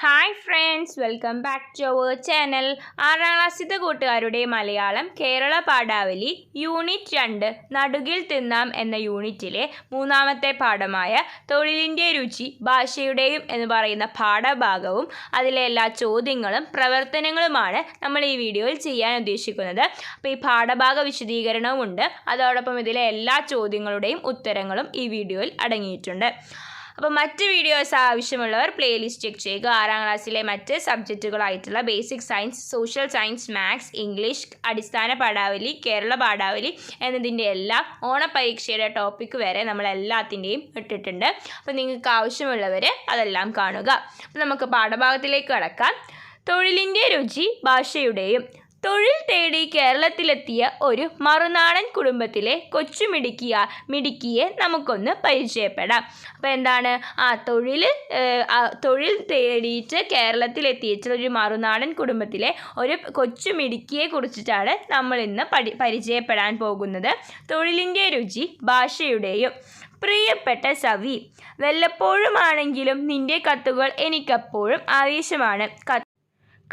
Hi friends welcome back to our channel ആറാം ക്ലാസ്സിലെ കൂട്ടുകാരുടെ മലയാളം കേരള പാഠാവലി യൂണിറ്റ് രണ്ട് നടുകിൽ തിന്നാം എന്ന യൂണിറ്റിലെ മൂന്നാമത്തെ പാഠമായ തൊഴിലിന്റെ രുചി ഭാഷയുടെയും എന്ന് പറയുന്ന പാഠഭാഗവും അതിലെ എല്ലാ ചോദ്യങ്ങളും പ്രവർത്തനങ്ങളുമാണ് നമ്മൾ ഈ വീഡിയോയിൽ ചെയ്യാൻ ഉദ്ദേശിക്കുന്നത്. അപ്പോൾ ഈ പാഠഭാഗ വിശദീകരണവും ഉണ്ട് അതോടൊപ്പം ഇതിലെ എല്ലാ ചോദ്യങ്ങളുടെയും ഉത്തരങ്ങളും ഈ വീഡിയോയിൽ അടങ്ങിയിട്ടുണ്ട്. അപ്പോൾ മറ്റ് വീഡിയോസ് ആവശ്യമുള്ളവർ പ്ലേലിസ്റ്റ് ചെക്ക് ചെയ്യുക. ആറാം ക്ലാസ്സിലെ മറ്റ് സബ്ജക്റ്റുകളായിട്ടുള്ള basic science social science maths English അടിസ്ഥാന പാഠാവലി കേരള പാഠാവലി എന്നതിന്റെ എല്ലാ ഓണപരീക്ഷയുടെ ടോപ്പിക് വരെ നമ്മൾ എല്ലാത്തിന്റെയും ഇട്ടിട്ടുണ്ട്. അപ്പോൾ നിങ്ങൾക്ക് ആവശ്യമുള്ളവർ അതെല്ലാം കാണുക. അപ്പോൾ നമുക്ക് പാഠഭാഗത്തിലേക്ക് കടക്കാം. തൊഴിലിന്റെ രുചി ഭാഷയുടെയും തൊഴിൽ തേടി കേരളത്തിലെത്തിയ ഒരു മറുനാടൻ കുടുംബത്തിലെ കൊച്ചുമിടുക്കിയ മിടുക്കിയെ നമുക്കൊന്ന് പരിചയപ്പെടാം. അപ്പോൾ എന്താണ്? ആ തൊഴിൽ തൊഴിൽ തേടിയിട്ട് കേരളത്തിലെത്തിയിട്ടുള്ള ഒരു മറുനാടൻ കുടുംബത്തിലെ ഒരു കൊച്ചു മിടുക്കിയെ കുറിച്ചിട്ടാണ് നമ്മൾ ഇന്ന് പഠി പരിചയപ്പെടാൻ പോകുന്നത്. തൊഴിലിന്റെ രുചി ഭാഷയുടെയും. പ്രിയപ്പെട്ട സവി വല്ലപ്പോഴുമാണെങ്കിലും നിന്റെ കത്തുകൾ എനിക്കപ്പോഴും ആവേശമാണ്.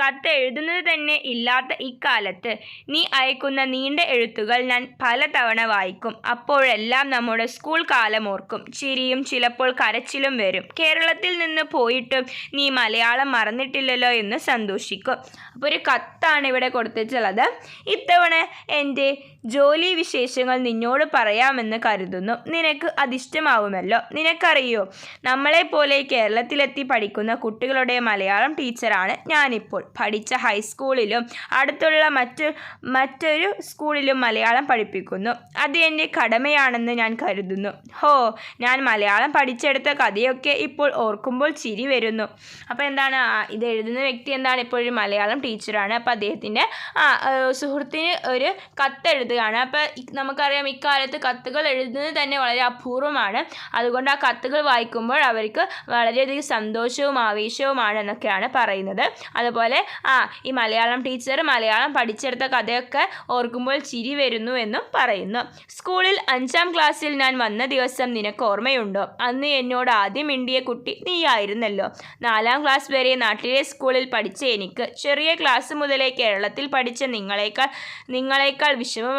കത്ത് കത്ത് എഴുതുന്നത് തന്നെ ഇല്ലാത്ത ഇക്കാലത്ത്. നീ അയക്കുന്ന നീണ്ട എഴുത്തുകൾ ഞാൻ പലതവണ വായിക്കും. അപ്പോഴെല്ലാം നമ്മുടെ സ്കൂൾ കാലം ഓർക്കും. ചിരിയും ചിലപ്പോൾ കരച്ചിലും വരും. കേരളത്തിൽ നിന്ന് പോയിട്ടും നീ മലയാളം മറന്നിട്ടില്ലല്ലോ എന്ന് സന്തോഷിക്കും. അപ്പോൾ ഒരു കത്താണ് ഇവിടെ കൊടുത്തിട്ടുള്ളത്. ഇത്തവണ എന്റെ ജോലി വിശേഷങ്ങൾ നിന്നോട് പറയാമെന്ന് കരുതുന്നു. നിനക്ക് അതിഷ്ടമാവുമല്ലോ. നിനക്കറിയോ നമ്മളെപ്പോലെ കേരളത്തിലെത്തി പഠിക്കുന്ന കുട്ടികളുടെ മലയാളം ടീച്ചറാണ് ഞാനിപ്പോൾ. പഠിച്ച ഹൈസ്കൂളിലും അടുത്തുള്ള മറ്റു മറ്റൊരു സ്കൂളിലും മലയാളം പഠിപ്പിക്കുന്നു. അത് എന്റെ കടമയാണെന്ന് ഞാൻ കരുതുന്നു. ഹോ ഞാൻ മലയാളം പഠിച്ചെടുത്ത കഥയൊക്കെ ഇപ്പോൾ ഓർക്കുമ്പോൾ ചിരി വരുന്നു. അപ്പോൾ എന്താണ് ഇത് എഴുതുന്ന വ്യക്തി എന്താണ്? ഇപ്പോൾ ഒരു മലയാളം ടീച്ചറാണ്. അപ്പോൾ അദ്ദേഹത്തിന്റെ സുഹൃത്തിന് ഒരു കത്ത് എഴുതുകയാണ് അപ്പോൾ നമുക്കറിയാം ഇക്കാലത്ത് കത്തുകൾ എഴുതുന്നത് തന്നെ വളരെ അപൂർവമാണ്. അതുകൊണ്ട് ആ കത്തുകൾ വായിക്കുമ്പോൾ അവർക്ക് വളരെയധികം സന്തോഷവും ആവേശവുമാണ് എന്നൊക്കെയാണ് പറയുന്നത്. അതുപോലെ ആ ഈ മലയാളം ടീച്ചർ മലയാളം പഠിച്ചെടുത്ത കഥയൊക്കെ ഓർക്കുമ്പോൾ ചിരി വരുന്നു എന്നും പറയുന്നു. സ്കൂളിൽ അഞ്ചാം ക്ലാസ്സിൽ ഞാൻ വന്ന ദിവസം നിനക്ക് ഓർമ്മയുണ്ടോ? അന്ന് എന്നോട് ആദ്യം മിണ്ടിയ കുട്ടി നീയായിരുന്നല്ലോ. നാലാം ക്ലാസ് വരെ നാട്ടിലെ സ്കൂളിൽ പഠിച്ച എനിക്ക് ചെറിയ ക്ലാസ് മുതലേ കേരളത്തിൽ പഠിച്ച നിങ്ങളെക്കാൾ നിങ്ങളെക്കാൾ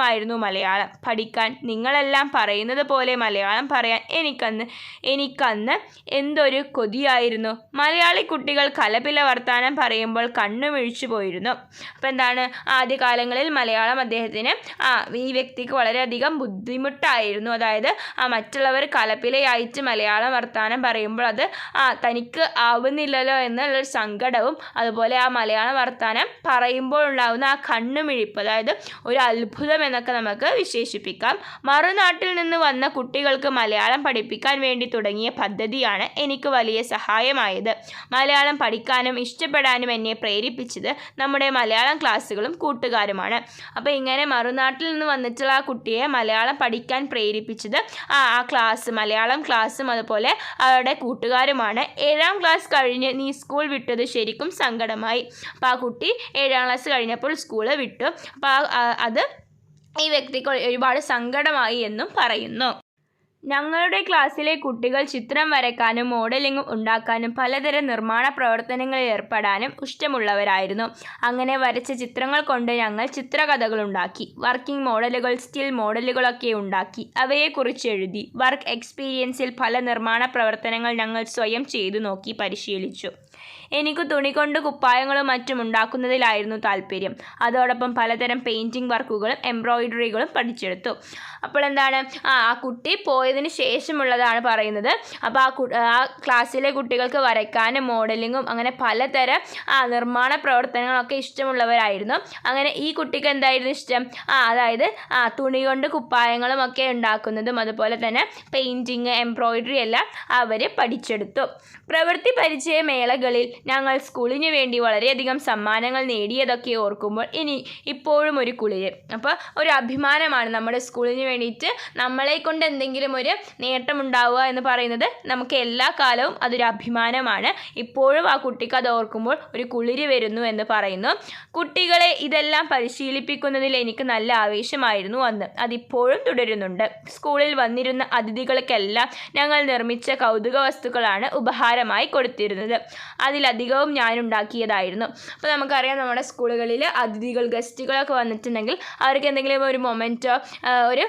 വിഷമമായിരുന്നു മലയാളം. പഠിക്കാൻ നിങ്ങളെല്ലാം പറയുന്നത് പോലെ മലയാളം പറയാൻ എനിക്കന്ന് എനിക്കന്ന് എന്തൊരു കൊതിയായിരുന്നു. മലയാളി കുട്ടികൾ കലപില വർത്താനം പറയുമ്പോൾ കണ്ണു മിഴിച്ചു പോയിരുന്നു. അപ്പോൾ എന്താണ്? ആദ്യകാലങ്ങളിൽ മലയാളം അദ്ദേഹത്തിന് ആ ഈ വ്യക്തിക്ക് വളരെയധികം ബുദ്ധിമുട്ടായിരുന്നു. അതായത് ആ മറ്റുള്ളവർ കലപ്പിലയായിട്ട് മലയാളം വർത്താനം പറയുമ്പോൾ അത് ആ തനിക്ക് ആവുന്നില്ലല്ലോ എന്നുള്ളൊരു സങ്കടവും അതുപോലെ ആ മലയാളം വർത്താനം പറയുമ്പോൾ ഉണ്ടാകുന്ന ആ കണ്ണുമിഴിപ്പ് അതായത് ഒരു അത്ഭുതം എന്നൊക്കെ നമുക്ക് വിശേഷിപ്പിക്കാം. മറുനാട്ടിൽ നിന്ന് വന്ന കുട്ടികൾക്ക് മലയാളം പഠിപ്പിക്കാൻ വേണ്ടി തുടങ്ങിയ പദ്ധതിയാണ് എനിക്ക് വലിയ സഹായമായത്. മലയാളം പഠിക്കാനും ഇഷ്ടപ്പെടാനും എന്നെ പ്രേരിപ്പിച്ചത് നമ്മുടെ മലയാളം ക്ലാസ്സുകളും കൂട്ടുകാരുമാണ്. അപ്പോൾ ഇങ്ങനെ മറുനാട്ടിൽ നിന്ന് വന്നിട്ടുള്ള ആ കുട്ടിയെ മലയാളം പഠിക്കാൻ പ്രേരിപ്പിച്ചത് ആ ക്ലാസ് മലയാളം ക്ലാസ്സും അതുപോലെ അവരുടെ കൂട്ടുകാരുമാണ്. ഏഴാം ക്ലാസ് കഴിഞ്ഞ് നീ സ്കൂൾ വിട്ടത് ശരിക്കും സങ്കടമായി. അപ്പോൾ ആ കുട്ടി ഏഴാം ക്ലാസ് കഴിഞ്ഞപ്പോൾ സ്കൂൾ വിട്ടു. അപ്പോൾ അത് ഈ വ്യക്തിക്ക് ഒരുപാട് സങ്കടമായി എന്നും പറയുന്നു. ഞങ്ങളുടെ ക്ലാസ്സിലെ കുട്ടികൾ ചിത്രം വരയ്ക്കാനും മോഡലിംഗും ഉണ്ടാക്കാനും പലതരം നിർമ്മാണ പ്രവർത്തനങ്ങളിൽ ഏർപ്പെടാനും ഇഷ്ടമുള്ളവരായിരുന്നു. അങ്ങനെ വരച്ച ചിത്രങ്ങൾ കൊണ്ട് ഞങ്ങൾ ചിത്രകഥകൾ ഉണ്ടാക്കി വർക്കിംഗ് മോഡലുകൾ സ്റ്റിൽ മോഡലുകളൊക്കെ ഉണ്ടാക്കി അവയെക്കുറിച്ച് എഴുതി വർക്ക് എക്സ്പീരിയൻസിൽ പല നിർമ്മാണ പ്രവർത്തനങ്ങൾ ഞങ്ങൾ സ്വയം ചെയ്തു നോക്കി പരിശീലിച്ചു. എനിക്ക് തുണി കൊണ്ട് കുപ്പായങ്ങളും മറ്റും ഉണ്ടാക്കുന്നതിലായിരുന്നു താല്പര്യം. അതോടൊപ്പം പലതരം പെയിന്റിംഗ് വർക്കുകളും എംബ്രോയിഡറികളും പഠിച്ചെടുത്തു. അപ്പോൾ എന്താണ്? ആ കുട്ടി പോയതിന് ശേഷമുള്ളതാണ് പറയുന്നത്. അപ്പോൾ ആ ആ ക്ലാസ്സിലെ കുട്ടികൾക്ക് വരയ്ക്കാനും മോഡലിങ്ങും അങ്ങനെ പലതരം ആ നിർമ്മാണ പ്രവർത്തനങ്ങളൊക്കെ ഇഷ്ടമുള്ളവരായിരുന്നു. അങ്ങനെ ഈ കുട്ടിക്ക് എന്തായിരുന്നു ഇഷ്ടം? ആ അതായത് ആ തുണി കൊണ്ട് കുപ്പായങ്ങളും ഒക്കെ ഉണ്ടാക്കുന്നതും അതുപോലെ തന്നെ പെയിന്റിങ് എംബ്രോയിഡറി എല്ലാം അവർ പഠിച്ചെടുത്തു. പ്രവൃത്തി പരിചയ മേളകളിൽ ഞങ്ങൾ സ്കൂളിന് വേണ്ടി വളരെയധികം സമ്മാനങ്ങൾ നേടിയതൊക്കെ ഓർക്കുമ്പോൾ ഇനി ഇപ്പോഴും ഒരു കുളിര്. അപ്പോൾ ഒരു അഭിമാനമാണ് നമ്മുടെ സ്കൂളിന് വേണ്ടിയിട്ട് നമ്മളെ കൊണ്ട് എന്തെങ്കിലും ഒരു നേട്ടമുണ്ടാവുക എന്ന് പറയുന്നത് നമുക്ക് എല്ലാ കാലവും അതൊരു അഭിമാനമാണ്. ഇപ്പോഴും ആ കുട്ടിക്ക് അത് ഓർക്കുമ്പോൾ ഒരു കുളിര് വരുന്നു എന്ന് പറയുന്നു. കുട്ടികളെ ഇതെല്ലാം പരിശീലിപ്പിക്കുന്നതിൽ എനിക്ക് നല്ല ആവേശമായിരുന്നു അന്ന്. അതിപ്പോഴും തുടരുന്നുണ്ട്. സ്കൂളിൽ വന്നിരുന്ന അതിഥികൾക്കെല്ലാം ഞങ്ങൾ നിർമ്മിച്ച കൗതുക വസ്തുക്കളാണ് ഉപഹാരമായി കൊടുത്തിരുന്നത്. അതിലധികവും ഞാൻ ഉണ്ടാക്കിയതായിരുന്നു അപ്പോൾ നമുക്കറിയാം നമ്മുടെ സ്കൂളുകളിൽ അതിഥികൾ ഗസ്റ്റുകളൊക്കെ വന്നിട്ടുണ്ടെങ്കിൽ അവർക്ക് എന്തെങ്കിലും ഒരു മൊമെന്റോ ഒരു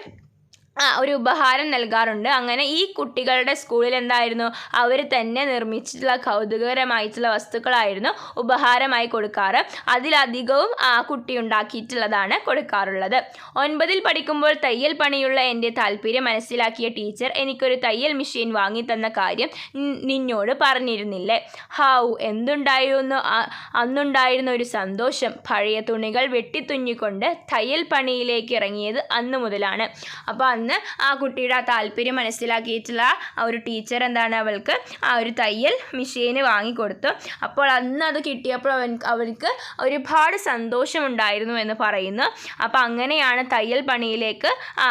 ആ ഒരു ഉപഹാരം നൽകാറുണ്ട്. അങ്ങനെ ഈ കുട്ടികളുടെ സ്കൂളിൽ എന്തായിരുന്നു? അവർ തന്നെ നിർമ്മിച്ചിട്ടുള്ള കൗതുകകരമായിട്ടുള്ള വസ്തുക്കളായിരുന്നു ഉപഹാരമായി കൊടുക്കാറ്. അതിലധികവും ആ കുട്ടി ഉണ്ടാക്കിയിട്ടുള്ളതാണ് കൊടുക്കാറുള്ളത്. ഒൻപതിൽ പഠിക്കുമ്പോൾ തയ്യൽ പണിയുള്ള എന്റെ താല്പര്യം മനസ്സിലാക്കിയ ടീച്ചർ എനിക്കൊരു തയ്യൽ മെഷീൻ വാങ്ങി തന്ന കാര്യം നിന്നോട് പറഞ്ഞിരുന്നില്ലേ? ഹൗ എന്തുണ്ടായിരുന്നു? അന്നുണ്ടായിരുന്ന ഒരു സന്തോഷം. പഴയ തുണികൾ വെട്ടിത്തുഞ്ഞിക്കൊണ്ട് തയ്യൽ പണിയിലേക്ക് ഇറങ്ങിയത് അന്നു മുതലാണ്. അപ്പോൾ അന്ന് ആ കുട്ടിയുടെ ആ താല്പര്യം മനസ്സിലാക്കിയിട്ടുള്ള ആ ഒരു ടീച്ചർ എന്താണ് അവൾക്ക് ആ ഒരു തയ്യൽ മെഷീന് വാങ്ങിക്കൊടുത്തു. അപ്പോൾ അന്ന് അത് കിട്ടിയപ്പോൾ അവൻ അവൾക്ക് ഒരുപാട് സന്തോഷമുണ്ടായിരുന്നു എന്ന് പറയുന്നു. അപ്പോൾ അങ്ങനെയാണ് തയ്യൽ പണിയിലേക്ക് ആ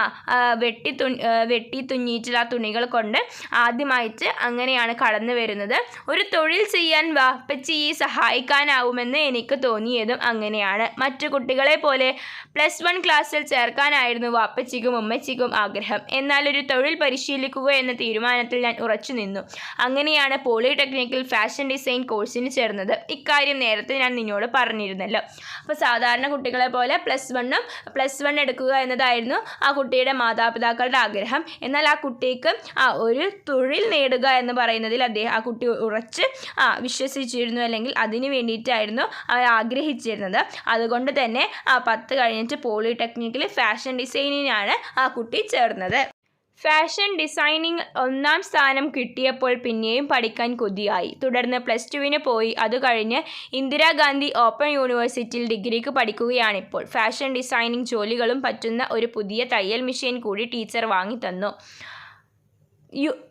വെട്ടി തു വെട്ടി തുന്നിയിട്ടുള്ള തുണികൾ കൊണ്ട് ആദ്യമായിട്ട് അങ്ങനെയാണ് കടന്നു വരുന്നത്. ഒരു തൊഴിൽ ചെയ്യാൻ വാപ്പച്ചിയെ സഹായിക്കാനാവുമെന്ന് എനിക്ക് തോന്നിയതും അങ്ങനെയാണ്. മറ്റു കുട്ടികളെ പോലെ പ്ലസ് വൺ ക്ലാസ്സിൽ ചേർക്കാനായിരുന്നു വാപ്പച്ചിക്കും ഉമ്മച്ചിക്കും ആഗ്രഹം. എന്നാൽ ഒരു തൊഴിൽ പരിശീലിക്കുക എന്ന തീരുമാനത്തിൽ ഞാൻ ഉറച്ചു നിന്നു. അങ്ങനെയാണ് പോളിടെക്നിക്കിൽ ഫാഷൻ ഡിസൈൻ കോഴ്സിന് ചേർന്നത്. ഇക്കാര്യം നേരത്തെ ഞാൻ നിന്നോട് പറഞ്ഞിരുന്നല്ലോ. അപ്പോൾ സാധാരണ കുട്ടികളെ പോലെ പ്ലസ് വണ്ണും പ്ലസ് വൺ എടുക്കുക എന്നതായിരുന്നു ആ കുട്ടിയുടെ മാതാപിതാക്കളുടെ ആഗ്രഹം. എന്നാൽ ആ കുട്ടിക്ക് ആ ഒരു തൊഴിൽ നേടുക എന്ന് പറയുന്നതിൽ അദ്ദേഹം ആ കുട്ടി ഉറച്ച് ആ വിശ്വസിച്ചിരുന്നു അല്ലെങ്കിൽ അതിന് വേണ്ടിയിട്ടായിരുന്നു അവർ ആഗ്രഹിച്ചിരുന്നത്. അതുകൊണ്ട് തന്നെ ആ പത്ത് കഴിഞ്ഞിട്ട് പോളിടെക്നിക്കിൽ ഫാഷൻ ഡിസൈനിനാണ് ആ കുട്ടി ചേർന്നത്. ഫാഷൻ ഡിസൈനിങ് ഒന്നാം സ്ഥാനം കിട്ടിയപ്പോൾ പിന്നെയും പഠിക്കാൻ കൊതിയായി. തുടർന്ന് പ്ലസ് ടുവിന് പോയി. അത് കഴിഞ്ഞ് ഇന്ദിരാഗാന്ധി ഓപ്പൺ യൂണിവേഴ്സിറ്റിയിൽ ഡിഗ്രിക്ക് പഠിക്കുകയാണിപ്പോൾ. ഫാഷൻ ഡിസൈനിങ് ജോലികളും പറ്റുന്ന ഒരു പുതിയ തയ്യൽ മെഷീൻ കൂടി ടീച്ചർ വാങ്ങിത്തന്നു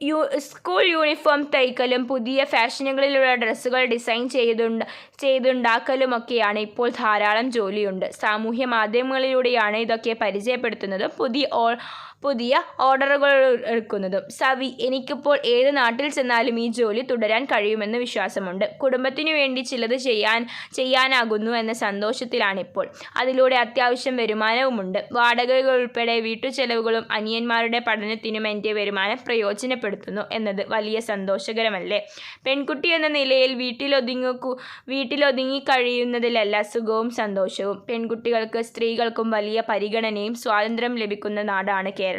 യു സ്കൂൾ യൂണിഫോം തയ്ക്കലും പുതിയ ഫാഷനുകളിലുള്ള ഡ്രസ്സുകൾ ഡിസൈൻ ചെയ്തുണ്ട് ചെയ്തുണ്ടാക്കലുമൊക്കെയാണ് ഇപ്പോൾ ധാരാളം ജോലിയുണ്ട്. സാമൂഹ്യ മാധ്യമങ്ങളിലൂടെയാണ് ഇതൊക്കെ പരിചയപ്പെടുത്തുന്നതും പുതിയ ഓ പുതിയ ഓർഡറുകൾ എടുക്കുന്നതും. സവി എനിക്കിപ്പോൾ ഏത് നാട്ടിൽ ചെന്നാലും ഈ ജോലി തുടരാൻ കഴിയുമെന്ന് വിശ്വാസമുണ്ട്. കുടുംബത്തിനു വേണ്ടി ചിലത് ചെയ്യാൻ ചെയ്യാനാകുന്നു എന്ന സന്തോഷത്തിലാണിപ്പോൾ. അതിലൂടെ അത്യാവശ്യം വരുമാനവുമുണ്ട്. വാടകകൾ ഉൾപ്പെടെ വീട്ടുചെലവുകളും അനിയന്മാരുടെ പഠനത്തിനും എന്റെ വരുമാനം പ്രയോജനപ്പെടുത്തുന്നു എന്നത് വലിയ സന്തോഷകരമല്ലേ? പെൺകുട്ടി എന്ന നിലയിൽ വീട്ടിലൊതുങ്ങു വീട്ടിലൊതുങ്ങി കഴിയുന്നതിലല്ല സുഖവും സന്തോഷവും. പെൺകുട്ടികൾക്ക് സ്ത്രീകൾക്കും വലിയ പരിഗണനയും സ്വാതന്ത്ര്യം ലഭിക്കുന്ന നാടാണ് കേരളം.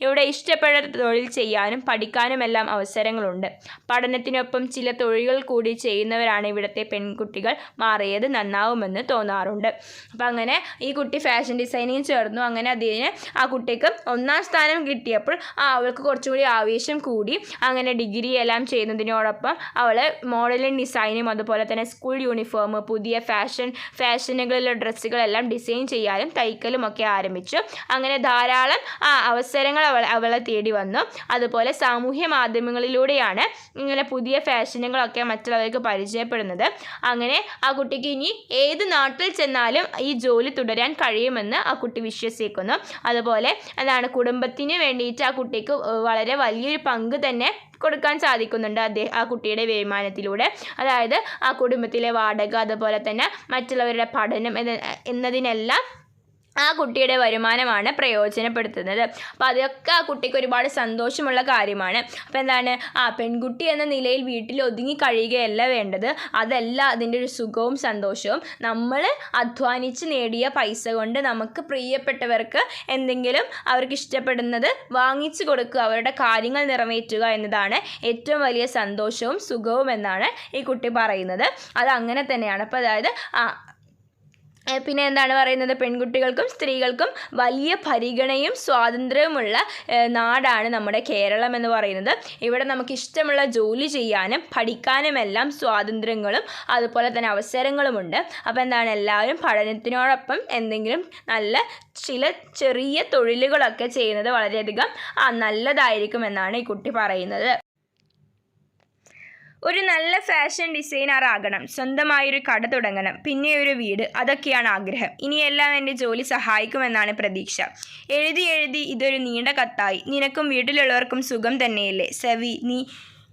ഇവിടെ ഇഷ്ടപ്പെട്ട തൊഴിൽ ചെയ്യാനും പഠിക്കാനുമെല്ലാം അവസരങ്ങളുണ്ട്. പഠനത്തിനൊപ്പം ചില തൊഴിലുകൾ കൂടി ചെയ്യുന്നവരാണ് ഇവിടുത്തെ പെൺകുട്ടികൾ. മാറിയത് നന്നാവുമെന്ന് തോന്നാറുണ്ട്. അപ്പം അങ്ങനെ ഈ കുട്ടി ഫാഷൻ ഡിസൈനിങ് ചേർന്നു. അങ്ങനെ അതിന് ആ കുട്ടിക്ക് ഒന്നാം സ്ഥാനം കിട്ടിയപ്പോൾ അവൾക്ക് കുറച്ചുകൂടി ആവേശം കൂടി. അങ്ങനെ ഡിഗ്രി എല്ലാം ചെയ്യുന്നതിനോടൊപ്പം അവൾ മോഡലിംഗ് ഡിസൈനും അതുപോലെ തന്നെ സ്കൂൾ യൂണിഫോം പുതിയ ഫാഷൻ ഫാഷനുകളിലെ ഡ്രസ്സുകളെല്ലാം ഡിസൈൻ ചെയ്യാനും തയ്ക്കലും ഒക്കെ ആരംഭിച്ചു. അങ്ങനെ ധാരാളം ആ അവസരങ്ങൾ അവൾ അവളെ തേടി വന്നു. അതുപോലെ സാമൂഹ്യ മാധ്യമങ്ങളിലൂടെയാണ് ഇങ്ങനെ പുതിയ ഫാഷനുകളൊക്കെ മറ്റുള്ളവർക്ക് പരിചയപ്പെടുന്നത്. അങ്ങനെ ആ കുട്ടിക്ക് ഇനി ഏത് നാട്ടിൽ ചെന്നാലും ഈ ജോലി തുടരാൻ കഴിയുമെന്ന് ആ കുട്ടി വിശ്വസിക്കുന്നു. അതുപോലെ എന്താണ് കുടുംബത്തിന് വേണ്ടിയിട്ട് ആ കുട്ടിക്ക് വളരെ വലിയൊരു പങ്ക് തന്നെ കൊടുക്കാൻ സാധിക്കുന്നുണ്ട് അദ്ദേഹം ആ കുട്ടിയുടെ വരുമാനത്തിലൂടെ. അതായത് ആ കുടുംബത്തിലെ വാടക അതുപോലെ തന്നെ മറ്റുള്ളവരുടെ പഠനം എന്നതിനെല്ലാം ആ കുട്ടിയുടെ വരുമാനമാണ് പ്രയോജനപ്പെടുത്തുന്നത്. അപ്പോൾ അതൊക്കെ ആ കുട്ടിക്ക് ഒരുപാട് സന്തോഷമുള്ള കാര്യമാണ്. അപ്പോൾ എന്താണ്? ആ പെൺകുട്ടി എന്ന നിലയിൽ വീട്ടിൽ ഒതുങ്ങി കഴിയുകയല്ല വേണ്ടത്. അതല്ല അതിന്റെ ഒരു സുഖവും സന്തോഷവും. നമ്മൾ അധ്വാനിച്ച് നേടിയ പൈസ കൊണ്ട് നമുക്ക് പ്രിയപ്പെട്ടവർക്ക് എന്തെങ്കിലും അവർക്ക് ഇഷ്ടപ്പെടുന്നത് വാങ്ങിച്ചു കൊടുക്കുക അവരുടെ കാര്യങ്ങൾ നിറവേറ്റുക എന്നതാണ് ഏറ്റവും വലിയ സന്തോഷവും സുഖവും എന്നാണ് ഈ കുട്ടി പറയുന്നത്. അത് അങ്ങനെ തന്നെയാണ്. അപ്പോൾ അതായത് ആ പിന്നെ എന്താണ് പറയുന്നത്? പെൺകുട്ടികൾക്കും സ്ത്രീകൾക്കും വലിയ പരിഗണയും സ്വാതന്ത്ര്യവുമുള്ള നാടാണ് നമ്മുടെ കേരളം എന്ന് പറയുന്നത്. ഇവിടെ നമുക്ക് ഇഷ്ടമുള്ള ജോലി ചെയ്യാനും പഠിക്കാനുമെല്ലാം സ്വാതന്ത്ര്യങ്ങളും അതുപോലെ തന്നെ അവസരങ്ങളുമുണ്ട്. അപ്പോൾ എന്താണ്? എല്ലാവരും പഠനത്തിനോടൊപ്പം എന്തെങ്കിലും നല്ല ചില ചെറിയ തൊഴിലുകളൊക്കെ ചെയ്യുന്നത് വളരെയധികം നല്ലതായിരിക്കും എന്നാണ് ഈ കുട്ടി പറയുന്നത്. ഒരു നല്ല ഫാഷൻ ഡിസൈനർ ആകണം. സ്വന്തമായൊരു കട തുടങ്ങണം. പിന്നെ ഒരു വീട്. അതൊക്കെയാണ് ആഗ്രഹം. ഇനിയെല്ലാം എന്റെ ജോലി സഹായിക്കുമെന്നാണ് പ്രതീക്ഷ. എഴുതി എഴുതി ഇതൊരു നീണ്ട കത്തായി. നിനക്കും വീട്ടിലുള്ളവർക്കും സുഖം തന്നെയല്ലേ? സവി നീ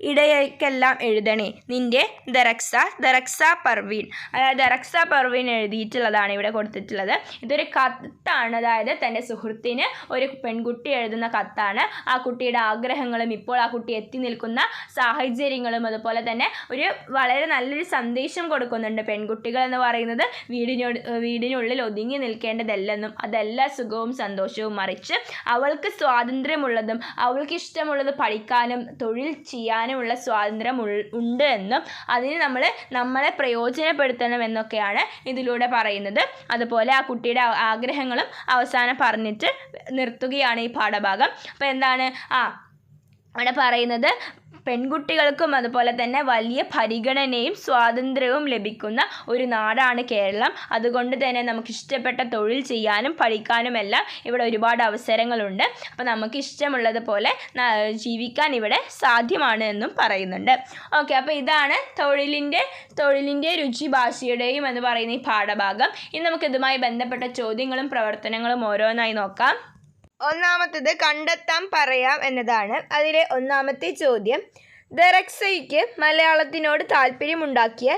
ഇടയ്ക്കെല്ലാം എഴുതണേ. നിന്റെ ദറക്സ ദറക്സ പർവീൻ. അതായത് ദറക്സ പർവീൻ എഴുതിയിട്ടുള്ളതാണ് ഇവിടെ കൊടുത്തിട്ടുള്ളത്. ഇതൊരു കത്താണ്. അതായത് തന്റെ സുഹൃത്തിന് ഒരു പെൺകുട്ടി എഴുതുന്ന കത്താണ്. ആ കുട്ടിയുടെ ആഗ്രഹങ്ങളും ഇപ്പോൾ ആ കുട്ടി എത്തി നിൽക്കുന്ന സാഹചര്യങ്ങളും അതുപോലെ തന്നെ ഒരു വളരെ നല്ലൊരു സന്ദേശം കൊടുക്കുന്നുണ്ട്. പെൺകുട്ടികൾ എന്ന് പറയുന്നത് വീടിനോട് വീടിനുള്ളിൽ ഒതുങ്ങി നിൽക്കേണ്ടതല്ലെന്നും അതെല്ലാ സുഖവും സന്തോഷവും മറിച്ച് അവൾക്ക് സ്വാതന്ത്ര്യമുള്ളതും അവൾക്ക് ഇഷ്ടമുള്ളത് പഠിക്കാനും തൊഴിൽ ചെയ്യാനുമുള്ള സ്വാതന്ത്ര്യം ഉണ്ട് എന്നും അതിന് നമ്മൾ നമ്മളെ പ്രയോജനപ്പെടുത്തണം എന്നൊക്കെയാണ് ഇതിലൂടെ പറയുന്നത്. അതുപോലെ ആ കുട്ടിയുടെ ആഗ്രഹങ്ങളും അവസാനം പറഞ്ഞിട്ട് നിർത്തുകയാണ് ഈ പാഠഭാഗം. അപ്പോൾ എന്താണ്? ആ അവിടെ പറയുന്നത് പെൺകുട്ടികൾക്കും അതുപോലെ തന്നെ വലിയ പരിഗണനയും സ്വാതന്ത്ര്യവും ലഭിക്കുന്ന ഒരു നാടാണ് കേരളം. അതുകൊണ്ട് തന്നെ നമുക്ക് ഇഷ്ടപ്പെട്ട തൊഴിൽ ചെയ്യാനും പഠിക്കാനും എല്ലാം ഇവിടെ ഒരുപാട് അവസരങ്ങളുണ്ട്. അപ്പോൾ നമുക്ക് ഇഷ്ടമുള്ളതുപോലെ ജീവിക്കാൻ ഇവിടെ സാധ്യമാണ് എന്നും പറയുന്നുണ്ട്. ഓക്കെ അപ്പോൾ ഇതാണ് തൊഴിലിന്റെ തൊഴിലിന്റെ രുചി ഭാഷയുടെയും എന്ന് പറയുന്ന ഈ പാഠഭാഗം. ഇനി നമുക്ക് ഇതുമായി ബന്ധപ്പെട്ട ചോദ്യങ്ങളും പ്രവർത്തനങ്ങളും ഓരോന്നായി നോക്കാം. ഒന്നാമത്തത് കണ്ടെത്താൻ പറയാം എന്നതാണ്. അതിലെ ഒന്നാമത്തെ ചോദ്യം ദറക്സയ്ക്ക് മലയാളത്തിനോട് താല്പര്യമുണ്ടാക്കിയ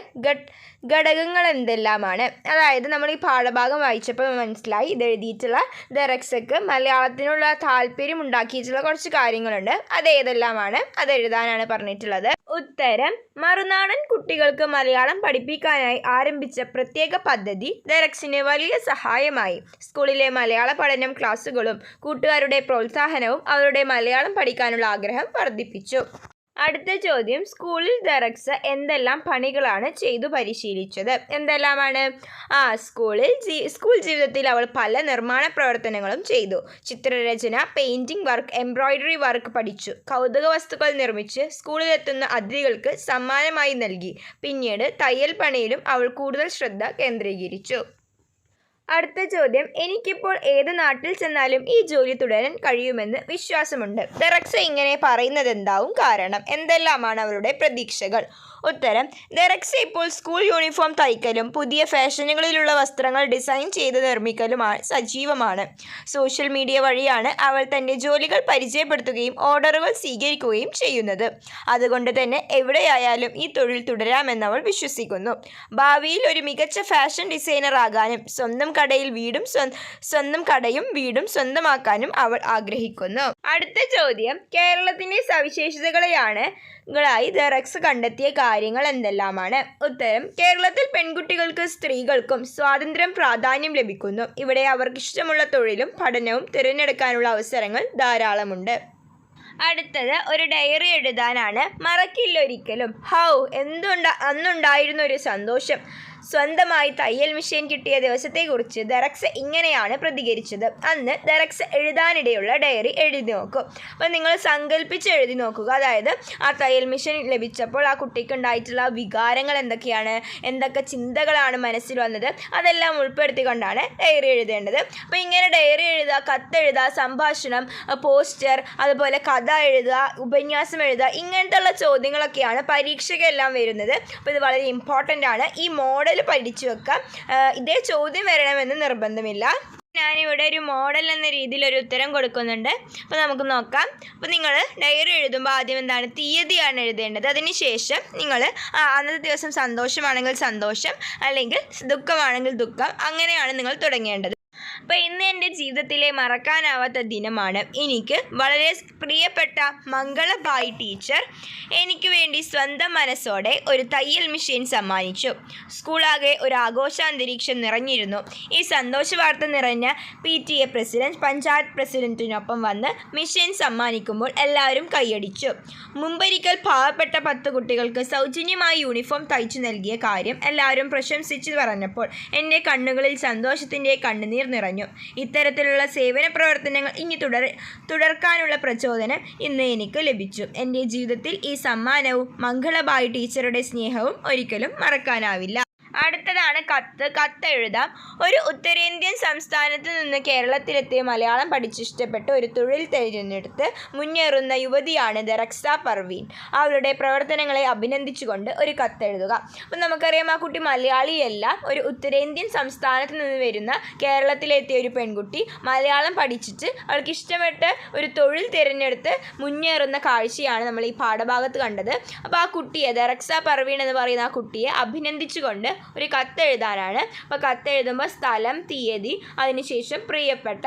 ഘടകങ്ങൾ എന്തെല്ലാമാണ് അതായത് നമ്മൾ ഈ പാഠഭാഗം വായിച്ചപ്പോൾ മനസ്സിലായി. ഇത് എഴുതിയിട്ടുള്ള ദറക്സയ്ക്ക് മലയാളത്തിനുള്ള താല്പര്യം ഉണ്ടാക്കിയിട്ടുള്ള കുറച്ച് കാര്യങ്ങളുണ്ട്. അത് ഏതെല്ലാമാണ്? അത് എഴുതാനാണ് പറഞ്ഞിട്ടുള്ളത്. ഉത്തരം മറുനാടൻ കുട്ടികൾക്ക് മലയാളം പഠിപ്പിക്കാനായി ആരംഭിച്ച പ്രത്യേക പദ്ധതി ദറക്സിന് വലിയ സഹായമായി. സ്കൂളിലെ മലയാള പഠനം ക്ലാസ്സുകളും കൂട്ടുകാരുടെ പ്രോത്സാഹനവും അവരുടെ മലയാളം പഠിക്കാനുള്ള ആഗ്രഹം വർദ്ധിപ്പിച്ചു. അടുത്ത ചോദ്യം സ്കൂളിൽ ദറക്സ എന്തെല്ലാം പണികളാണ് ചെയ്തു പരിശീലിച്ചത്? എന്തെല്ലാമാണ്? ആ സ്കൂളിൽ ജീ സ്കൂൾ ജീവിതത്തിൽ അവൾ പല നിർമ്മാണ പ്രവർത്തനങ്ങളും ചെയ്തു. ചിത്രരചന പെയിന്റിംഗ് വർക്ക് എംബ്രോയ്ഡറി വർക്ക് പഠിച്ചു. കൗതുക വസ്തുക്കൾ നിർമ്മിച്ച് സ്കൂളിലെത്തുന്ന അതിഥികൾക്ക് സമ്മാനമായി നൽകി. പിന്നീട് തയ്യൽ പണിയിലും അവൾ കൂടുതൽ ശ്രദ്ധ കേന്ദ്രീകരിച്ചു. അടുത്ത ചോദ്യം എനിക്കിപ്പോൾ ഏത് നാട്ടിൽ ചെന്നാലും ഈ ജോലി തുടരാൻ കഴിയുമെന്ന് വിശ്വാസമുണ്ട്. ദറക്സ ഇങ്ങനെ പറയുന്നതെന്താവും കാരണം? എന്തെല്ലാമാണ് അവരുടെ പ്രതീക്ഷകൾ? ഉത്തരം ദറക്സ ഇപ്പോൾ സ്കൂൾ യൂണിഫോം തയ്ക്കലും പുതിയ ഫാഷനുകളിലുള്ള വസ്ത്രങ്ങൾ ഡിസൈൻ ചെയ്ത് നിർമ്മിക്കലുമാണ് സജീവമാണ്. സോഷ്യൽ മീഡിയ വഴിയാണ് അവൾ തന്റെ ജോലികൾ പരിചയപ്പെടുത്തുകയും ഓർഡറുകൾ സ്വീകരിക്കുകയും ചെയ്യുന്നത്. അതുകൊണ്ട് തന്നെ എവിടെയായാലും ഈ തൊഴിൽ തുടരാമെന്നവൾ വിശ്വസിക്കുന്നു. ഭാവിയിൽ ഒരു മികച്ച ഫാഷൻ ഡിസൈനർ ആകാനും സ്വന്തം കടയിൽ വീടും സ്വ- സ്വന്തം കടയും വീടും സ്വന്തമാക്കാനും അവൾ ആഗ്രഹിക്കുന്നു. അടുത്ത ചോദ്യം കേരളത്തിന്റെ സവിശേഷതകളെയാണ് ങ്ങളായി ദറക്സ് കണ്ടെത്തിയ കാര്യങ്ങൾ എന്തെല്ലാമാണ്? ഉത്തരം കേരളത്തിൽ പെൺകുട്ടികൾക്ക് സ്ത്രീകൾക്കും സ്വാതന്ത്ര്യം പ്രാധാന്യം ലഭിക്കുന്നു. ഇവിടെ അവർക്ക് ഇഷ്ടമുള്ള തൊഴിലും പഠനവും തിരഞ്ഞെടുക്കാനുള്ള അവസരങ്ങൾ ധാരാളമുണ്ട്. അടുത്തത് ഒരു ഡയറി എഴുതാനാണ്. മറക്കില്ലൊരിക്കലും. ഹൗ എന്തുണ്ട അന്നുണ്ടായിരുന്ന ഒരു സന്തോഷം. സ്വന്തമായി തയ്യൽ മെഷീൻ കിട്ടിയ ദിവസത്തെക്കുറിച്ച് ദറക്സ് ഇങ്ങനെയാണ് പ്രതികരിച്ചത്. അന്ന് ദറക്സ് എഴുതാനിടയുള്ള ഡയറി എഴുതി നോക്കും. അപ്പം നിങ്ങൾ സങ്കല്പിച്ച് എഴുതി നോക്കുക. അതായത് ആ തയ്യൽ മെഷീൻ ലഭിച്ചപ്പോൾ ആ കുട്ടിക്ക് ഉണ്ടായിട്ടുള്ള വികാരങ്ങൾ എന്തൊക്കെയാണ്? എന്തൊക്കെ ചിന്തകളാണ് മനസ്സിൽ വന്നത്? അതെല്ലാം ഉൾപ്പെടുത്തിക്കൊണ്ടാണ് ഡയറി എഴുതേണ്ടത്. അപ്പോൾ ഇങ്ങനെ ഡയറി എഴുതുക കത്തെഴുതുക സംഭാഷണം പോസ്റ്റർ അതുപോലെ കഥ എഴുതുക ഉപന്യാസം എഴുതുക ഇങ്ങനത്തെ ഉള്ള ചോദ്യങ്ങളൊക്കെയാണ് പരീക്ഷയ്ക്കെല്ലാം വരുന്നത്. അപ്പോൾ ഇത് വളരെ ഇമ്പോർട്ടന്റ് ആണ്. ഈ മോഡൽ പഠിച്ചു വെക്കാം. ഇതേ ചോദ്യം വരണമെന്ന് നിർബന്ധമില്ല. ഞാനിവിടെ ഒരു മോഡൽ എന്ന രീതിയിൽ ഒരു ഉത്തരം കൊടുക്കുന്നുണ്ട്. അപ്പോൾ നമുക്ക് നോക്കാം. അപ്പോൾ നിങ്ങൾ ഡയറി എഴുതുമ്പോൾ ആദ്യം എന്താണ്? തീയതിയാണ് എഴുതേണ്ടത്. അതിനുശേഷം നിങ്ങൾ അന്നത്തെ ദിവസം സന്തോഷമാണെങ്കിൽ സന്തോഷം അല്ലെങ്കിൽ ദുഃഖമാണെങ്കിൽ ദുഃഖം അങ്ങനെയാണ് നിങ്ങൾ തുടങ്ങേണ്ടത്. അപ്പോൾ ഇന്ന് എന്റെ ജീവിതത്തിലെ മറക്കാനാവാത്ത ദിനമാണ്. എനിക്ക് വളരെ പ്രിയപ്പെട്ട മംഗളബായി ടീച്ചർ എനിക്ക് വേണ്ടി സ്വന്തം മനസ്സോടെ ഒരു തയ്യൽ മെഷീൻ സമ്മാനിച്ചു. സ്കൂളാകെ ഒരു ആഘോഷാന്തരീക്ഷം നിറഞ്ഞിരുന്നു. ഈ സന്തോഷ വാർത്ത നിറഞ്ഞ P T A president panchayat പ്രസിഡന്റിനൊപ്പം വന്ന് മെഷീൻ സമ്മാനിക്കുമ്പോൾ എല്ലാവരും കൈയടിച്ചു. മുമ്പൊരിക്കൽ പാവപ്പെട്ട പത്ത് കുട്ടികൾക്ക് സൗജന്യമായി യൂണിഫോം തയ്ച്ചു നൽകിയ കാര്യം എല്ലാവരും പ്രശംസിച്ചു പറഞ്ഞപ്പോൾ എന്റെ കണ്ണുകളിൽ സന്തോഷത്തിന്റെ കണ്ണുനീർ നിറഞ്ഞു ഇത്തരത്തിലുള്ള സേവന പ്രവർത്തനങ്ങൾ ഇനി തുടർ തുടർക്കാനുള്ള പ്രചോദനം ഇന്ന് എനിക്ക് ലഭിച്ചു. എന്റെ ജീവിതത്തിൽ ഈ സമ്മാനവും മംഗളബായി ടീച്ചറുടെ സ്നേഹവും ഒരിക്കലും മറക്കാനാവില്ല. അടുത്തതാണ് കത്ത്. കത്തെഴുതാം ഒരു ഉത്തരേന്ത്യൻ സംസ്ഥാനത്ത് നിന്ന് കേരളത്തിലെത്തിയ മലയാളം പഠിച്ചിഷ്ടപ്പെട്ട് ഒരു തൊഴിൽ തിരഞ്ഞെടുത്ത് മുന്നേറുന്ന യുവതിയാണ് ദറക്സ പർവീൻ അവരുടെ പ്രവർത്തനങ്ങളെ അഭിനന്ദിച്ചുകൊണ്ട് ഒരു കത്തെഴുതുക അപ്പം നമുക്കറിയാം ആ കുട്ടി മലയാളിയല്ല. ഒരു ഉത്തരേന്ത്യൻ സംസ്ഥാനത്ത് നിന്ന് വരുന്ന കേരളത്തിലെത്തിയ ഒരു പെൺകുട്ടി മലയാളം പഠിച്ചിട്ട് അവൾക്ക് ഇഷ്ടപ്പെട്ട് ഒരു തൊഴിൽ തിരഞ്ഞെടുത്ത് മുന്നേറുന്ന കാഴ്ചയാണ് നമ്മൾ ഈ പാഠഭാഗത്ത് കണ്ടത്. അപ്പോൾ ആ കുട്ടിയെ ദറക്സ പർവീൺ എന്ന് പറയുന്ന ആ കുട്ടിയെ അഭിനന്ദിച്ചുകൊണ്ട് ഒരു കത്തെഴുതാനാണ്. അപ്പോൾ കത്തെഴുതുമ്പോൾ സ്ഥലം തീയതി അതിനുശേഷം പ്രിയപ്പെട്ട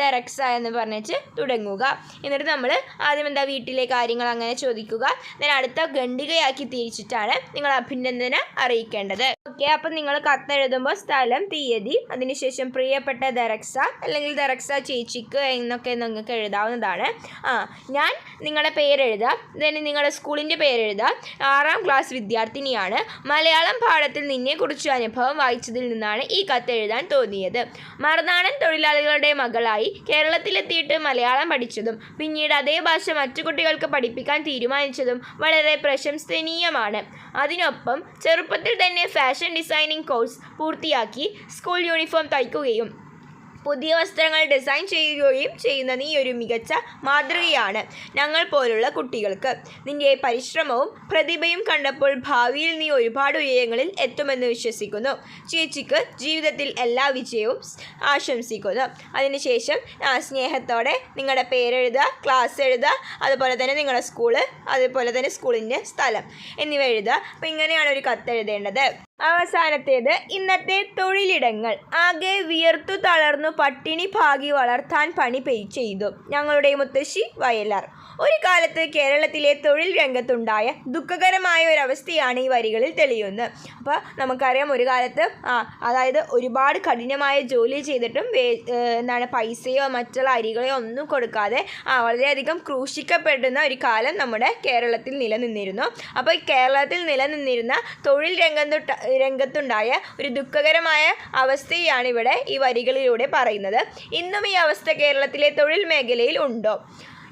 ദറക്സ എന്ന് പറഞ്ഞിട്ട് തുടങ്ങുക. എന്നിട്ട് നമ്മൾ ആദ്യം എന്താ വീട്ടിലെ കാര്യങ്ങൾ അങ്ങനെ ചോദിക്കുക. ഞാൻ അടുത്ത ഖണ്ഡികയാക്കി തിരിച്ചിട്ടാണ് നിങ്ങൾ അഭിനന്ദന അറിയിക്കേണ്ടത്. ഓക്കെ അപ്പം നിങ്ങൾ കത്തെഴുതുമ്പോൾ സ്ഥലം തീയതി അതിനുശേഷം പ്രിയപ്പെട്ട ദറക്സ അല്ലെങ്കിൽ ദറക്സ ചേച്ചിക്ക് എന്നൊക്കെ നിങ്ങൾക്ക് എഴുതാവുന്നതാണ്. ആ ഞാൻ നിങ്ങളുടെ പേരെഴുതാം ദെൻ നിങ്ങളുടെ സ്കൂളിന്റെ പേരെഴുതാം ആറാം ക്ലാസ് വിദ്യാർത്ഥിനിയാണ്. മലയാളം പാഠത്തിൽ നിന്നെക്കുറിച്ച് അനുഭവം വായിച്ചതിൽ നിന്നാണ് ഈ കത്ത് എഴുതാൻ തോന്നിയത്. മറുനാടൻ തൊഴിലാളികളുടെ മകളായി കേരളത്തിലെത്തിയിട്ട് മലയാളം പഠിച്ചതും പിന്നീട് അതേ ഭാഷ മറ്റു കുട്ടികൾക്ക് പഠിപ്പിക്കാൻ തീരുമാനിച്ചതും വളരെ പ്രശംസനീയമാണ്. അതിനൊപ്പം ചെറുപ്പത്തിൽ തന്നെ ഫാഷൻ ഡിസൈനിങ് കോഴ്സ് പൂർത്തിയാക്കി സ്കൂൾ യൂണിഫോം തയ്ക്കുകയും പുതിയ വസ്ത്രങ്ങൾ ഡിസൈൻ ചെയ്യുകയും ചെയ്യുന്ന നീ ഒരു മികച്ച മാതൃകയാണ് ഞങ്ങൾ പോലുള്ള കുട്ടികൾക്ക്. നിന്റെ പരിശ്രമവും പ്രതിഭയും കണ്ടപ്പോൾ ഭാവിയിൽ നീ ഒരുപാട് ഉയരങ്ങളിൽ എത്തുമെന്ന് വിശ്വസിക്കുന്നു. ചേച്ചിക്ക് ജീവിതത്തിൽ എല്ലാ വിജയവും ആശംസിക്കുന്നു. അതിനുശേഷം സ്നേഹത്തോടെ നിങ്ങളുടെ പേരെഴുതുക ക്ലാസ് എഴുതുക അതുപോലെ തന്നെ നിങ്ങളുടെ സ്കൂൾ അതുപോലെ തന്നെ സ്കൂളിന്റെ സ്ഥലം എന്നിവ എഴുതുക. അപ്പോൾ ഇങ്ങനെയാണ് ഒരു കത്ത് എഴുതേണ്ടത്. അവസാനത്തേത് ഇന്നത്തെ തൊഴിലിടങ്ങൾ. ആകെ വിയർത്തു തളർന്നു പട്ടിണി ഭാഗി വളർത്താൻ പണി പെയ് ചെയ്തു. ഞങ്ങളുടെ മുത്തശ്ശി വയലാർ. ഒരു കാലത്ത് കേരളത്തിലെ തൊഴിൽ രംഗത്തുണ്ടായ ദുഃഖകരമായ ഒരവസ്ഥയാണ് ഈ വരികളിൽ തെളിയുന്നത്. അപ്പോൾ നമുക്കറിയാം ഒരു കാലത്ത് ആ അതായത് ഒരുപാട് കഠിനമായ ജോലി ചെയ്തിട്ടും വേ എന്താണ് പൈസയോ മറ്റുള്ള അരികളോ ഒന്നും കൊടുക്കാതെ ആ വളരെയധികം ക്രൂശിക്കപ്പെടുന്ന ഒരു കാലം നമ്മുടെ കേരളത്തിൽ നിലനിന്നിരുന്നു. അപ്പോൾ കേരളത്തിൽ നിലനിന്നിരുന്ന തൊഴിൽ രംഗത്തൊട്ട രംഗത്തുണ്ടായ ഒരു ദുഃഖകരമായ അവസ്ഥയാണ് ഇവിടെ ഈ വരികളിലൂടെ പറയുന്നത്. ഇന്നും ഈ അവസ്ഥ കേരളത്തിലെ തൊഴിൽ മേഖലയിൽ ഉണ്ടോ?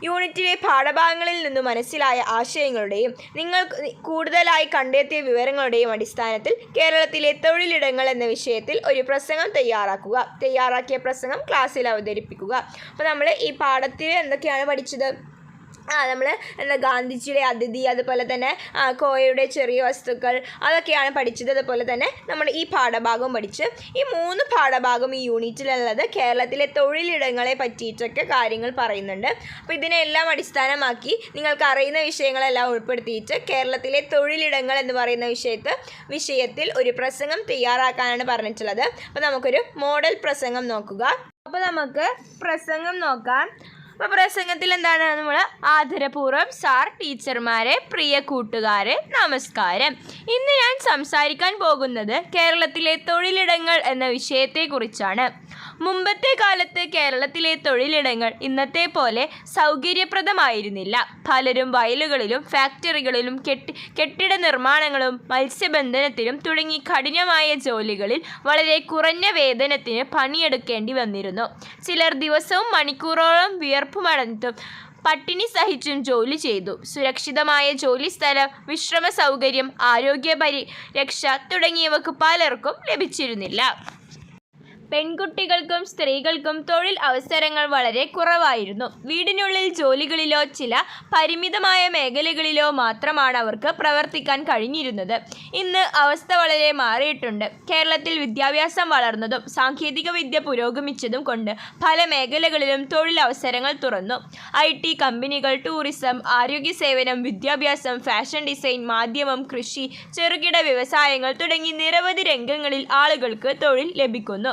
യൂണിറ്റിലെ പാഠഭാഗങ്ങളിൽ നിന്ന് മനസ്സിലായ ആശയങ്ങളുടെയും നിങ്ങൾ കൂടുതലായി കണ്ടെത്തിയ വിവരങ്ങളുടെയും അടിസ്ഥാനത്തിൽ കേരളത്തിലെ തൊഴിലിടങ്ങൾ എന്ന വിഷയത്തിൽ ഒരു പ്രസംഗം തയ്യാറാക്കുക. തയ്യാറാക്കിയ പ്രസംഗം ക്ലാസ്സിൽ അവതരിപ്പിക്കുക. അപ്പോൾ നമ്മൾ ഈ പാഠത്തിൽ എന്തൊക്കെയാണ് പഠിച്ചത്? ആ നമ്മൾ എന്താ ഗാന്ധിജിയുടെ അതിഥി അതുപോലെ തന്നെ കോയയുടെ ചെറിയ വസ്തുക്കൾ അതൊക്കെയാണ് പഠിച്ചത്. അതുപോലെ തന്നെ നമ്മൾ ഈ പാഠഭാഗം പഠിച്ച് ഈ മൂന്ന് പാഠഭാഗം ഈ യൂണിറ്റിലുള്ളത് കേരളത്തിലെ തൊഴിലിടങ്ങളെ പറ്റിയിട്ടൊക്കെ കാര്യങ്ങൾ പറയുന്നുണ്ട്. അപ്പോൾ ഇതിനെല്ലാം അടിസ്ഥാനമാക്കി നിങ്ങൾക്ക് അറിയുന്ന വിഷയങ്ങളെല്ലാം ഉൾപ്പെടുത്തിയിട്ട് കേരളത്തിലെ തൊഴിലിടങ്ങൾ എന്ന് പറയുന്ന വിഷയത്ത് വിഷയത്തിൽ ഒരു പ്രസംഗം തയ്യാറാക്കാനാണ് പറഞ്ഞിട്ടുള്ളത്. അപ്പോൾ നമുക്കൊരു മോഡൽ പ്രസംഗം നോക്കുക. അപ്പോൾ നമുക്ക് പ്രസംഗം നോക്കാം. അപ്പോൾ പ്രസംഗത്തിൽ എന്താണ് നമ്മൾ ആദരപൂർവം സാർ ടീച്ചർമാരെ പ്രിയ കൂട്ടുകാരെ നമസ്കാരം. ഇന്ന് ഞാൻ സംസാരിക്കാൻ പോകുന്നത് കേരളത്തിലെ തൊഴിലിടങ്ങൾ എന്ന വിഷയത്തെക്കുറിച്ചാണ്. മുമ്പത്തെ കാലത്ത് കേരളത്തിലെ തൊഴിലിടങ്ങൾ ഇന്നത്തെ പോലെ സൗകര്യപ്രദമായിരുന്നില്ല. പലരും വയലുകളിലും ഫാക്ടറികളിലും കെട്ടി കെട്ടിട നിർമ്മാണങ്ങളും മത്സ്യബന്ധനത്തിലും തുടങ്ങി കഠിനമായ ജോലികളിൽ വളരെ കുറഞ്ഞ വേതനത്തിന് പണിയെടുക്കേണ്ടി വന്നിരുന്നു. ചിലർ ദിവസവും മണിക്കൂറോളം വിയർപ്പുമടഞ്ഞിട്ടും പട്ടിണി സഹിച്ചും ജോലി ചെയ്തു. സുരക്ഷിതമായ ജോലി സ്ഥലം വിശ്രമ സൗകര്യം ആരോഗ്യ പരിരക്ഷ തുടങ്ങിയവക്ക് പലർക്കും ലഭിച്ചിരുന്നില്ല. പെൺകുട്ടികൾക്കും സ്ത്രീകൾക്കും തൊഴിൽ അവസരങ്ങൾ വളരെ കുറവായിരുന്നു. വീടിനുള്ളിൽ ജോലികളിലോ ചില പരിമിതമായ മേഖലകളിലോ മാത്രമാണ് അവർക്ക് പ്രവർത്തിക്കാൻ കഴിഞ്ഞിരുന്നത്. ഇന്ന് അവസ്ഥ വളരെ മാറിയിട്ടുണ്ട്. കേരളത്തിൽ വിദ്യാഭ്യാസം വളർന്നതും സാങ്കേതിക വിദ്യ പുരോഗമിച്ചതും കൊണ്ട് പല മേഖലകളിലും തൊഴിൽ അവസരങ്ങൾ തുറന്നു. ഐ ടി കമ്പനികൾ ടൂറിസം ആരോഗ്യ സേവനം വിദ്യാഭ്യാസം ഫാഷൻ ഡിസൈൻ മാധ്യമം കൃഷി ചെറുകിട വ്യവസായങ്ങൾ തുടങ്ങി നിരവധി രംഗങ്ങളിൽ ആളുകൾക്ക് തൊഴിൽ ലഭിക്കുന്നു.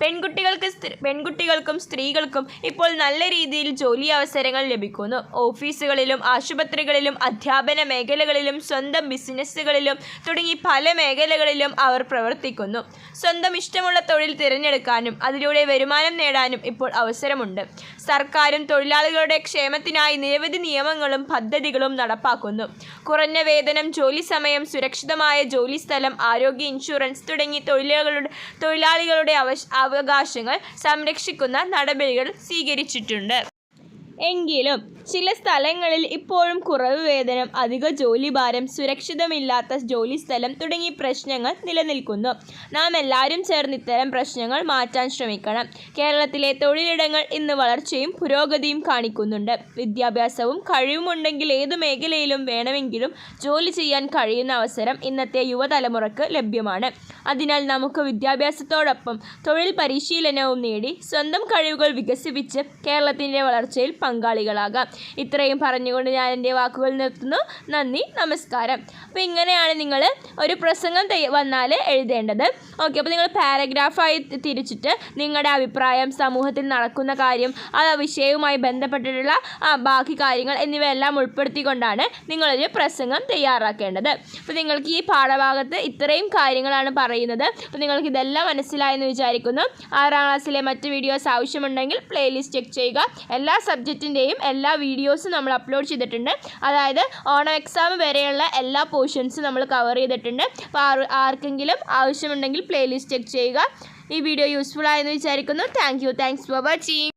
പെൺകുട്ടികൾക്ക് പെൺകുട്ടികൾക്കും സ്ത്രീകൾക്കും ഇപ്പോൾ നല്ല രീതിയിൽ ജോലി അവസരങ്ങൾ ലഭിക്കുന്നു. ഓഫീസുകളിലും ആശുപത്രികളിലും അധ്യാപന മേഖലകളിലും സ്വന്തം ബിസിനസ്സുകളിലും തുടങ്ങി പല മേഖലകളിലും അവർ പ്രവർത്തിക്കുന്നു. സ്വന്തം ഇഷ്ടമുള്ള തൊഴിൽ തിരഞ്ഞെടുക്കാനും അതിലൂടെ വരുമാനം നേടാനും ഇപ്പോൾ അവസരമുണ്ട്. സർക്കാരും തൊഴിലാളികളുടെ ക്ഷേമത്തിനായി നിരവധി നിയമങ്ങളും പദ്ധതികളും നടപ്പാക്കുന്നു. കുറഞ്ഞ വേതനം ജോലി സമയം സുരക്ഷിതമായ ജോലി സ്ഥലം ആരോഗ്യ ഇൻഷുറൻസ് തുടങ്ങി തൊഴിലാളികളുടെ തൊഴിലാളികളുടെ അവശ അവകാശങ്ങൾ സംരക്ഷിക്കുന്ന നടപടികൾ സ്വീകരിച്ചിട്ടുണ്ട്. എങ്കിലും ചില സ്ഥലങ്ങളിൽ ഇപ്പോഴും കുറവ് വേതനം അധിക ജോലിഭാരം സുരക്ഷിതമില്ലാത്ത ജോലിസ്ഥലം തുടങ്ങി പ്രശ്നങ്ങൾ നിലനിൽക്കുന്നു. നാം എല്ലാവരും ചേർന്ന് ഇത്തരം പ്രശ്നങ്ങൾ മാറ്റാൻ ശ്രമിക്കണം. കേരളത്തിലെ തൊഴിലിടങ്ങൾ ഇന്ന് വളർച്ചയും പുരോഗതിയും കാണിക്കുന്നുണ്ട്. വിദ്യാഭ്യാസവും കഴിവുമുണ്ടെങ്കിൽ ഏത് മേഖലയിലും വേണമെങ്കിലും ജോലി ചെയ്യാൻ കഴിയുന്ന അവസരം ഇന്നത്തെ യുവതലമുറക്ക് ലഭ്യമാണ്. അതിനാൽ നമുക്ക് വിദ്യാഭ്യാസത്തോടൊപ്പം തൊഴിൽ പരിശീലനവും നേടി സ്വന്തം കഴിവുകൾ വികസിപ്പിച്ച് കേരളത്തിന്റെ വളർച്ചയിൽ പങ്കാളികളാകാം. ഇത്രയും പറഞ്ഞുകൊണ്ട് ഞാൻ എന്റെ വാക്കുകൾ നിർത്തുന്നു. നന്ദി നമസ്കാരം. അപ്പോൾ ഇങ്ങനെയാണ് നിങ്ങൾ ഒരു പ്രസംഗം വന്നാൽ എഴുതേണ്ടത്. ഓക്കെ അപ്പോൾ നിങ്ങൾ പാരഗ്രാഫായി തിരിച്ചിട്ട് നിങ്ങളുടെ അഭിപ്രായം സമൂഹത്തിൽ നടക്കുന്ന കാര്യം ആ വിഷയവുമായി ബന്ധപ്പെട്ടിട്ടുള്ള ബാക്കി കാര്യങ്ങൾ എന്നിവയെല്ലാം ഉൾപ്പെടുത്തിക്കൊണ്ടാണ് നിങ്ങളൊരു പ്രസംഗം തയ്യാറാക്കേണ്ടത്. അപ്പോൾ നിങ്ങൾക്ക് ഈ പാഠഭാഗത്ത് ഇത്രയും കാര്യങ്ങളാണ് പറയുന്നത്. അപ്പോൾ നിങ്ങൾക്ക് ഇതെല്ലാം മനസ്സിലായെന്ന് വിചാരിക്കുന്നു. ആറാം ക്ലാസ്സിലെ മറ്റ് വീഡിയോസ് ആവശ്യമുണ്ടെങ്കിൽ പ്ലേലിസ്റ്റ് ചെക്ക് ചെയ്യുക. എല്ലാ സബ്ജക്റ്റിന്റെയും എല്ലാ വീഡിയോസും നമ്മൾ അപ്ലോഡ് ചെയ്തിട്ടുണ്ട്. അതായത് ഓണം എക്സാം വരെയുള്ള എല്ലാ പോർഷൻസും നമ്മൾ കവർ ചെയ്തിട്ടുണ്ട്. അപ്പോൾ ആർക്കെങ്കിലും ആവശ്യമുണ്ടെങ്കിൽ പ്ലേലിസ്റ്റ് ചെക്ക് ചെയ്യുക. ഈ വീഡിയോ യൂസ്ഫുൾ ആയെന്ന് വിചാരിക്കുന്നു. Thank you thanks for watching